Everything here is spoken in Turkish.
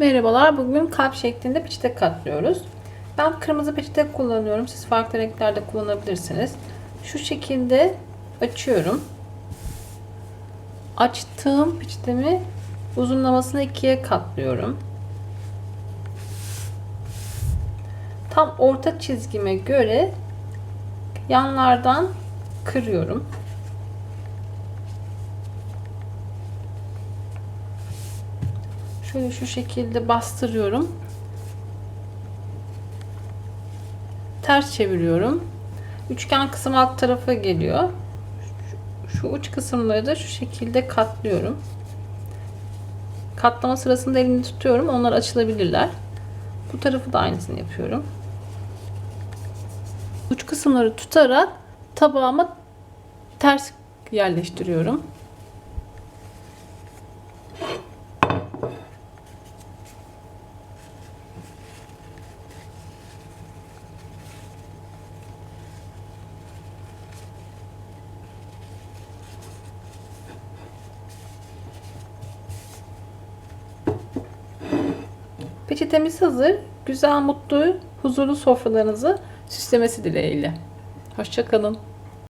Merhabalar. Bugün kalp şeklinde peçete katlıyoruz. Ben kırmızı peçete kullanıyorum. Siz farklı renklerde kullanabilirsiniz. Şu şekilde açıyorum. Açtığım peçetemi uzunlamasına ikiye katlıyorum. Tam orta çizgime göre yanlardan kırıyorum. Şöyle şu şekilde bastırıyorum. Ters çeviriyorum. Üçgen kısım alt tarafa geliyor. Şu, uç kısımları da şu şekilde katlıyorum. Katlama sırasında elimi tutuyorum. Onlar açılabilirler. Bu tarafı da aynısını yapıyorum. Uç kısımları tutarak tabağıma ters yerleştiriyorum. Peçetemiz hazır. Güzel, mutlu, huzurlu sofralarınızı süslemesi dileğiyle. Hoşçakalın.